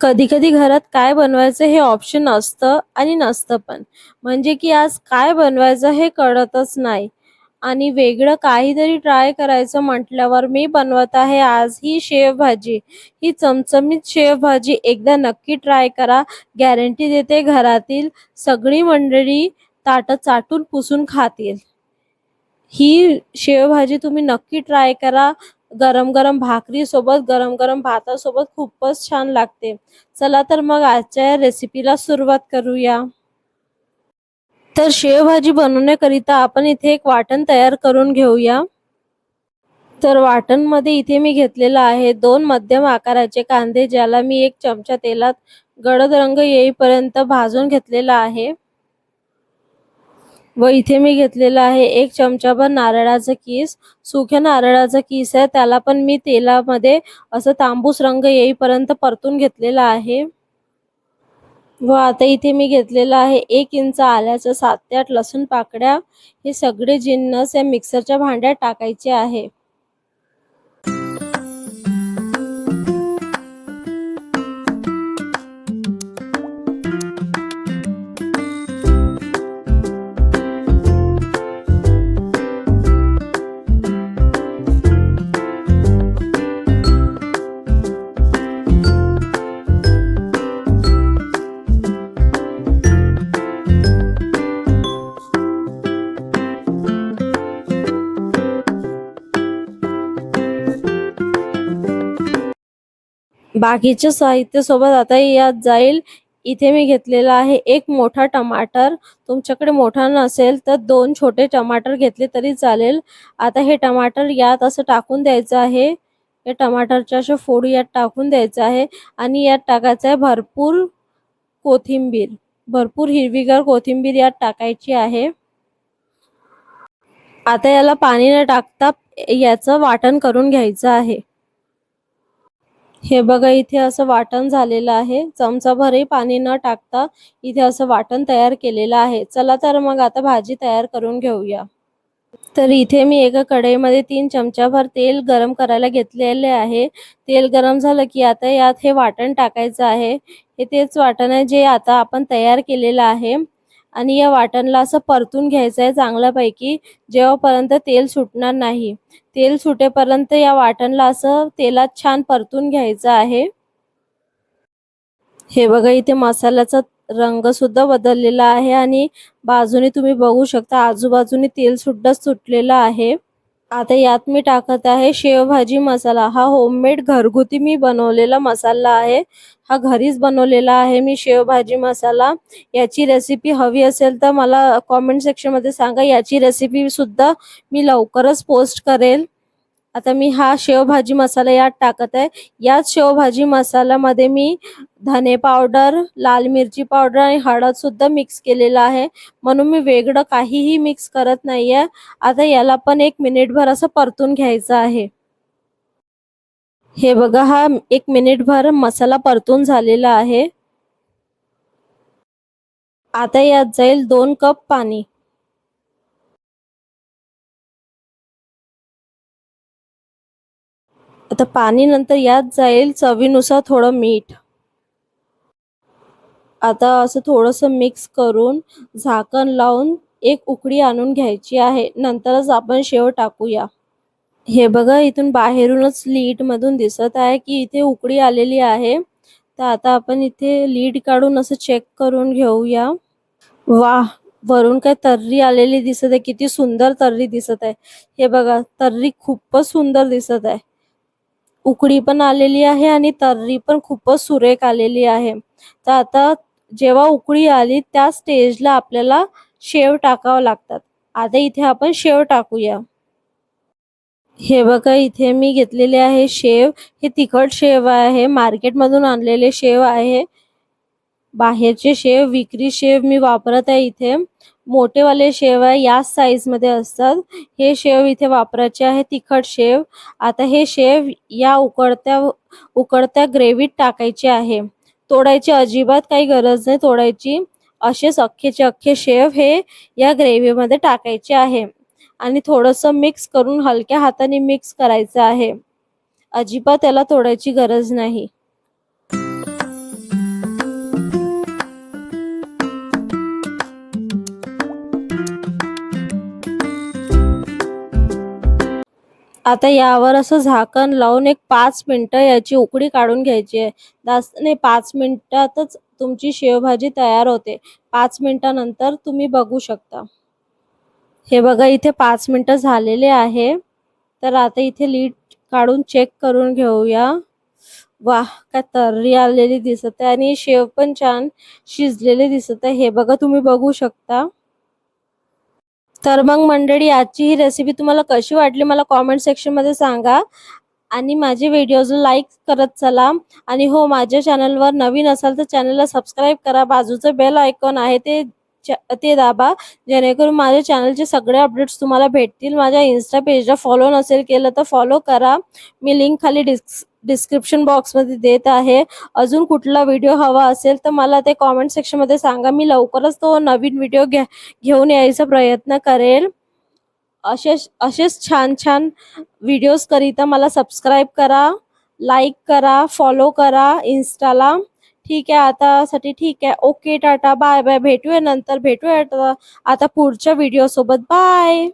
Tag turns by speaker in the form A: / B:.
A: कधी कधी घरात काय बनवायचं हे ऑप्शन असतं आणि नसतं पण. म्हणजे की आज काय बनवायचं हे कळतच नाही. आणि वेगळं काहीतरी ट्राय करायचं म्हटल्यावर मी बनवत आहे आज ही शेवभाजी. ही चमचमीत शेवभाजी एकदा नक्की ट्राय करा. गॅरंटी देते घरातील सगळी मंडळी ताटं चाटून पुसून खातील. ही शेवभाजी तुम्ही नक्की ट्राय करा. गरम गरम भाकरीसोबत गरम गरम भातासोबत खूपच छान लागते. चला तर मग आजच्या रेसिपीला सुरुवात करूया. तर शेवभाजी बनवण्याकरिता आपण इथे एक वाटण तयार करून घेऊया. तर वाटणमध्ये इथे मी घेतलेला आहे दोन मध्यम आकाराचे कांदे ज्याला मी एक चमचा तेलात गडद रंग येईपर्यंत भाजून घेतलेला आहे. व इथे मी घेतलेला आहे एक चमचाभर नारळाचं किस. सुख्या नारळाचं किस आहे. त्याला पण मी तेलामध्ये असं तांबूस रंग येईपर्यंत परतून घेतलेला आहे. व आता इथे मी घेतलेला आहे एक इंच आल्याचं सात ते आठ लसूण पाकड्या हे सगळे जिन्नस या मिक्सरच्या भांड्यात टाकायचे आहे. बाकीचे साहित्य सोबत आता यात जाईल. इथे मी घेतलेला आहे एक मोठा टमाटर. तुमच्याकडे मोठा नसेल तर दोन छोटे टमाटर घेतले तरी चालेल. आता हे टमाटर यात असं टाकून द्यायचं आहे. या टमाटरच्या अशा फोड यात टाकून द्यायचं आहे आणि यात टाकायचं आहे भरपूर कोथिंबीर. भरपूर हिरवीगार कोथिंबीर यात टाकायची आहे. आता याला पाणी न टाकता याचं वाटण करून घ्यायचं आहे. हे बघा इथे असं वाटण झालेलं आहे. चमचाभरही पाणी न टाकता इथे असं वाटण तयार केलेलं आहे. चला तर मग आता भाजी तयार करून घेऊया. तर इथे मी एका कढईमध्ये तीन चमचाभर तेल गरम करायला घेतलेले आहे. तेल गरम झालं की आता यात हे वाटण टाकायचं आहे. हे तेच वाटण आहे जे आता आपण तयार केलेलं आहे. आणि या वाटणला असं परतून घ्यायचं आहे चांगल्यापैकी. जेव्हापर्यंत तेल सुटणार नाही. तेल सुटेपर्यंत या वाटणला असं तेलात छान परतून घ्यायचं आहे. हे बघा इथे मसाल्याचा रंग सुद्धा बदललेला आहे आणि बाजूने तुम्ही बघू शकता आजूबाजूने तेल सुद्धा सुटलेलं आहे. आता यात मी टाकत आहे शेवभाजी मसाला. हा होममेड घरगुती मी बनवलेला मसाला आहे. हा घरीच बनवलेला आहे मी शेवभाजी मसाला. याची रेसिपी हवी असेल तर मला कॉमेंट सेक्शनमध्ये सांगा. याची रेसिपी सुद्धा मी लवकरच पोस्ट करेल. आता मी हा शेवभाजी मसाला यात टाकत आहे. याच शेवभाजी मसाल्यामध्ये मी धने पावडर लाल मिरची पावडर आणि हळद सुद्धा मिक्स केलेला आहे. म्हणून मी वेगळं काहीही मिक्स करत नाहीये. आता याला पण एक मिनिटभर असं परतून घ्यायचं आहे. हे बघा हा एक मिनिटभर मसाला परतून झालेला आहे. आता यात जाईल दोन कप पाणी. आता पाणी नंतर यात जाईल चवीनुसार थोडं मीठ. आता असं थोडंसं मिक्स करून झाकण लावून एक उकडी आणून घ्यायची आहे. नंतरच आपण शेव टाकूया. हे बघा इथून बाहेरूनच लीड मधून दिसत आहे की इथे उकडी आलेली आहे. तर आता आपण इथे लीड काढून असं चेक करून घेऊया. वा वरून काय तर्री आलेली दिसत आहे. किती सुंदर तर्री दिसत आहे. हे बघा तर्री खूपच सुंदर दिसत आहे. उकडी पण आलेली आहे आणि तर्री पण खूपच सुरेख आलेली आहे. तर आता जेव्हा उकळी आली त्या स्टेजला आपल्याला शेव टाकावं लागतात. आता इथे आपण शेव टाकूया. हे बघा इथे मी घेतलेले आहे शेव. हे तिखट शेव आहे. मार्केटमधून आणलेले शेव आहे. बाहेरचे शेव विक्री शेव मी वापरत आहे इथे. मोठेवाले शेव आहे याच साईजमध्ये असतात. हे शेव इथे वापरायचे आहे तिखट शेव. आता हे शेव या उकडत्या उकडत्या ग्रेव्हीत टाकायचे आहे. तोडायची अजिबात काही गरज नाही. तोडायची असेच अख्खेचे अख्खे शेव हे या ग्रेव्हीमध्ये टाकायचे आहे. आणि थोडंसं मिक्स करून हलक्या हाताने मिक्स करायचं आहे. अजिबात त्याला तोडायची गरज नाही. आता यावर असं झाकण लावून एक पाच मिनिटं याची उकडी काढून घ्यायची आहे. जास्त नाही पाच मिनिटातच तुमची शेवभाजी तयार होते. पाच मिनटानंतर तुम्ही बघू शकता. हे बघा इथे पाच मिनटं झालेले आहे. तर आता इथे लीट काढून चेक करून घेऊया. वाह काय तर्री आलेली दिसत आहे आणि शेव पण छान शिजलेले दिसत आहे. हे बघा तुम्ही बघू शकता. तर मग मंडळी आजची ही रेसिपी तुम्हाला कशी वाटली मला कॉमेंट सेक्शनमध्ये सांगा. आणि माझे व्हिडिओज लाईक करत चला. आणि हो माझ्या चॅनलवर नवीन असाल तर चॅनलला सबस्क्राईब करा. बाजूचं बेल आयकॉन आहे ते ते दाबा. जेणेकरून माझ्या चॅनलचे सगळे अपडेट्स तुम्हाला भेटतील. माझ्या इन्स्टा पेजला फॉलो नसेल केलं तर फॉलो करा. मी लिंक खाली डिस्क डिस्क्रिप्शन बॉक्समध्ये देत आहे. अजून कुठला व्हिडिओ हवा असेल तर मला ते कॉमेंट सेक्शनमध्ये सांगा. मी लवकरच तो नवीन व्हिडिओ घ्या घेऊन यायचा प्रयत्न करेल. असेच असेच छान छान व्हिडिओज करिता मला सबस्क्राईब करा लाईक करा फॉलो करा इन्स्टाला ठीक आहे आतासाठी ठीक आहे. ओके टाटा. बाय बाय भेटूया नंतर. भेटूया आता पुढच्या व्हिडिओसोबत बाय